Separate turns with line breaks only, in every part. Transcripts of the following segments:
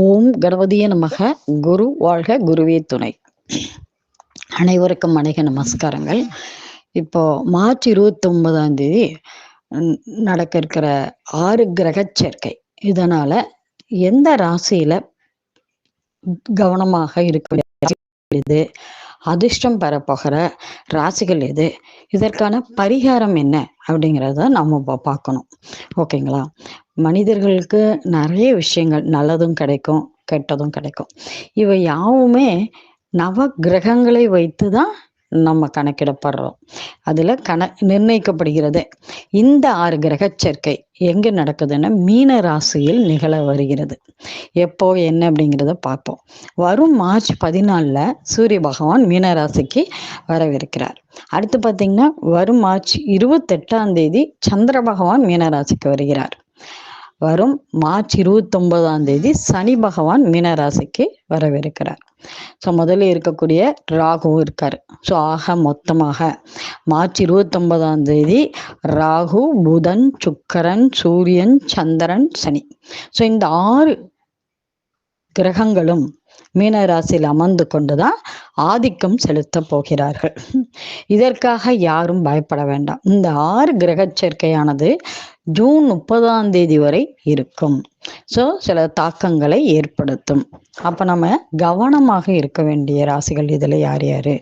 ஓம் கணபதிய நமக. குரு வாழ்க குருவே துணை. அனைவருக்கும் அநேக நமஸ்காரங்கள். இப்போ மார்ச் இருபத்தி ஒன்பதாம் தேதி நடக்க இருக்கிற ஆறு கிரக சேர்க்கை. இதனால எந்த ராசியில கவனமாக இருக்க அதிர்ஷ்டம் பெறப்போகிற ராசிகள் எது? இதற்கான பரிகாரம் என்ன? அப்படிங்கிறத நம்ம இப்போ பார்க்கணும். ஓகேங்களா? மனிதர்களுக்கு நிறைய விஷயங்கள் நல்லதும் கிடைக்கும் கெட்டதும் கிடைக்கும். இவை யாவுமே நவ கிரகங்களை வைத்து தான் நம்ம கணக்கிடப்படுறோம். அதுல கண நிர்ணயிக்கப்படுகிறது. இந்த ஆறு கிரக சேர்க்கை எங்க நடக்குதுன்னா மீன ராசியில் நிகழ வருகிறது. எப்போ என்ன அப்படிங்கிறத பார்ப்போம். வரும் மார்ச் பதினாலில் சூரிய பகவான் மீன ராசிக்கு வரவிருக்கிறார். அடுத்து பார்த்தீங்கன்னா வரும் மார்ச் இருபத்தெட்டாம் தேதி சந்திர பகவான் மீன ராசிக்கு வருகிறார். வரும் மார்ச் இருபத்தொன்பதாம் தேதி சனி பகவான் மீனராசிக்கு வரவிருக்கிறார். ஸோ முதல்ல இருக்கக்கூடிய ராகு இருக்கார். ஸோ ஆக மொத்தமாக மார்ச் இருபத்தொன்பதாம் தேதி ராகு புதன் சுக்கரன் சூரியன் சந்திரன் சனி. ஸோ இந்த ஆறு கிரகங்களும் மீன ராசியில் அமர்ந்து கொண்டுதான் ஆதிக்கம் செலுத்த போகிறார்கள். இதற்காக யாரும் பயப்பட வேண்டாம். இந்த ஆறு கிரக சேர்க்கையானது ஜூன் முப்பதாம் தேதி வரை இருக்கும். ஸோ சில தாக்கங்களை ஏற்படுத்தும். அப்போ நம்ம கவனமாக இருக்க வேண்டிய ராசிகள் இதில் யார் யார்?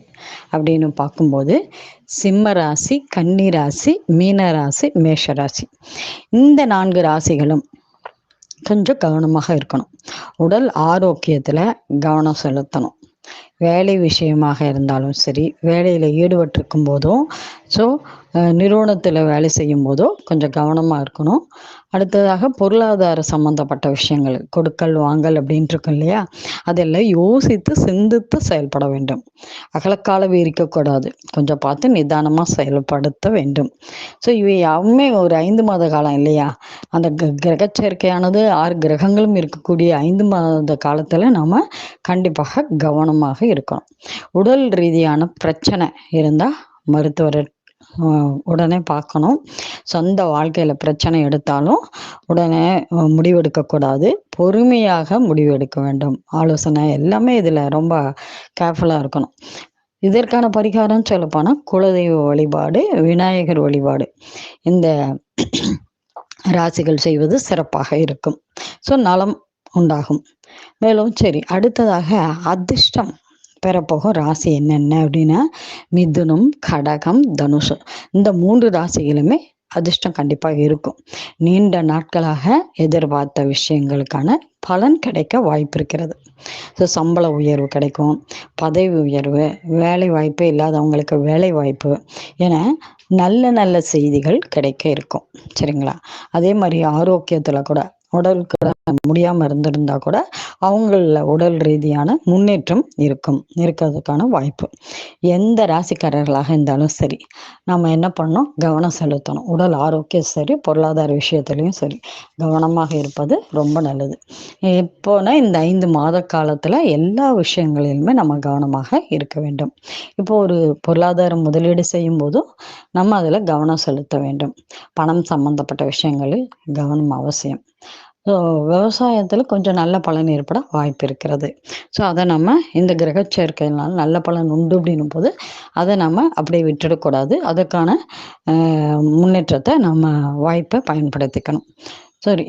அப்படின்னு பார்க்கும்போது சிம்ம ராசி கன்னி ராசி மீன ராசி மேஷ ராசி. இந்த நான்கு ராசிகளும் கொஞ்சம் கவனமாக இருக்கணும். உடல் ஆரோக்கியத்தில் கவனம் செலுத்தணும். வேலை விஷயமாக இருந்தாலும் சரி வேலையில் ஈடுபட்டிருக்கும் போதும் ஸோ நிறுவனத்தில் வேலை செய்யும் போதோ கொஞ்சம் கவனமாக இருக்கணும். அடுத்ததாக பொருளாதார சம்மந்தப்பட்ட விஷயங்கள் கொடுக்கல் வாங்கல் அப்படின்ட்டு இருக்கும் இல்லையா? அதெல்லாம் யோசித்து சிந்தித்து செயல்பட வேண்டும். அகலக்காலவே இருக்கக்கூடாது கொஞ்சம் பார்த்து நிதானமாக செயல்படுத்த வேண்டும். ஸோ இவை யாவுமே ஒரு ஐந்து மாத காலம் இல்லையா? அந்த கிரக சேர்க்கையானது ஆறு கிரகங்களும் இருக்கக்கூடிய ஐந்து மாத காலத்தில் நாம் கண்டிப்பாக கவனமாக இருக்கணும் உடல் ரீதியான பிரச்சனை இருந்தால் மருத்துவரை உடனே பார்க்கணும். சொந்த வாழ்க்கையில் பிரச்சனை எடுத்தாலும் உடனே முடிவெடுக்கக்கூடாது. பொறுமையாக முடிவெடுக்க வேண்டும். ஆலோசனை எல்லாமே இதில் ரொம்ப கேர்ஃபுல்லாக இருக்கணும். இதற்கான பரிகாரம் சொல்லப்போனால் குலதெய்வ வழிபாடு விநாயகர் வழிபாடு. இந்த ராசிகள் செய்வது சிறப்பாக இருக்கும். ஸோ நலம் உண்டாகும். மேலும் சரி அடுத்ததாக அதிர்ஷ்டம். பெறப்போகும் ராசி என்னென்ன அப்படின்னா மிதுனம் கடகம் தனுஷம் இந்த மூன்று ராசிகளுமே அதிர்ஷ்டம் கண்டிப்பாக இருக்கும். நீண்ட நாட்களாக எதிர்பார்த்த விஷயங்களுக்கான பலன் கிடைக்க வாய்ப்பு இருக்கிறது. ஸோ சம்பள உயர்வு கிடைக்கும். பதவி உயர்வு வேலை வாய்ப்பு இல்லாதவங்களுக்கு வேலை வாய்ப்பு என நல்ல நல்ல செய்திகள் கிடைக்க இருக்கும். சரிங்களா? அதே மாதிரி ஆரோக்கியத்தில் கூட உடலுக்கு முடியாமல் இருந்திருந்தா கூட அவங்கள உடல் ரீதியான முன்னேற்றம் இருக்கும். இருக்கிறதுக்கான வாய்ப்பு. எந்த ராசிக்காரர்களாக இருந்தாலும் சரி நம்ம என்ன பண்ணோம் கவனம் செலுத்தணும். உடல் ஆரோக்கியம் சரி பொருளாதார விஷயத்துலையும் சரி கவனமாக இருப்பது ரொம்ப நல்லது. இப்போனா இந்த ஐந்து மாத காலத்தில் எல்லா விஷயங்களிலுமே நம்ம கவனமாக இருக்க வேண்டும். இப்போ ஒரு பொருளாதார முதலீடு செய்யும் போதும் நம்ம அதில் கவனம் செலுத்த வேண்டும். பணம் சம்பந்தப்பட்ட விஷயங்களில் கவனம் அவசியம். ஸோ விவசாயத்தில் கொஞ்சம் நல்ல பலன் ஏற்பட வாய்ப்பு இருக்கிறது. ஸோ அதை நம்ம இந்த கிரக சேர்க்கையினால் நல்ல பலன் உண்டு அப்படின்னும் போது அதை நம்ம அப்படியே விட்டுடக்கூடாது அதுக்கான முன்னேற்றத்தை நம்ம வாய்ப்பை பயன்படுத்திக்கணும். சரி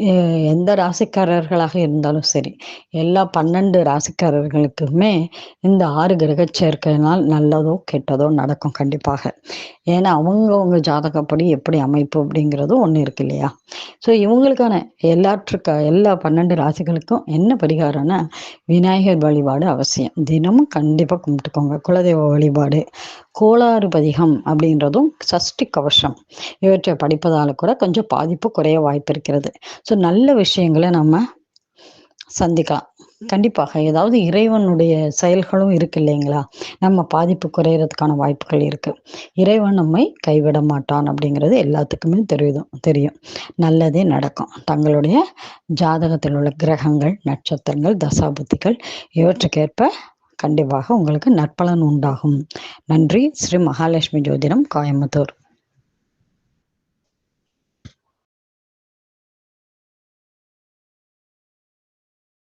எந்த ராசிக்காரர்களாக இருந்தாலும் சரி எல்லா பன்னெண்டு ராசிக்காரர்களுக்குமே இந்த ஆறு கிரக சேர்க்கையினால் நல்லதோ கெட்டதோ நடக்கும் கண்டிப்பாக. ஏன்னா அவங்கவுங்க ஜாதகப்படி எப்படி அமைப்பு அப்படிங்கிறதும் ஒன்று இருக்கு இல்லையா? ஸோ இவங்களுக்கான எல்லாற்றுக்க எல்லா பன்னெண்டு ராசிகளுக்கும் என்ன பரிகாரம்னா விநாயகர் வழிபாடு அவசியம். தினமும் கண்டிப்பாக கும்பிட்டுக்கோங்க. குலதெய்வ வழிபாடு கோளாறு பதிகம் அப்படின்றதும் சஷ்டி கவசம் இவற்றை படிப்பதால் கூட கொஞ்சம் பாதிப்பு குறைய வாய்ப்பு இருக்கிறது. ஸோ நல்ல விஷயங்களை நம்ம சந்திக்கலாம். கண்டிப்பாக ஏதாவது இறைவனுடைய செயல்களும் இருக்கு இல்லைங்களா? நம்ம பாதிப்பு குறையிறதுக்கான வாய்ப்புகள் இருக்கு. இறைவன் நம்மை கைவிட மாட்டான் அப்படிங்கிறது எல்லாத்துக்குமே தெரியும் தெரியும். நல்லதே நடக்கும். தங்களுடைய ஜாதகத்தில் உள்ள கிரகங்கள் நட்சத்திரங்கள் தசாபுத்திகள் இவற்றுக்கேற்ப கண்டிப்பாக உங்களுக்கு நற்பலன் உண்டாகும். நன்றி. ஸ்ரீ மகாலட்சுமி ஜோதிடம் கோயம்புத்தூர்.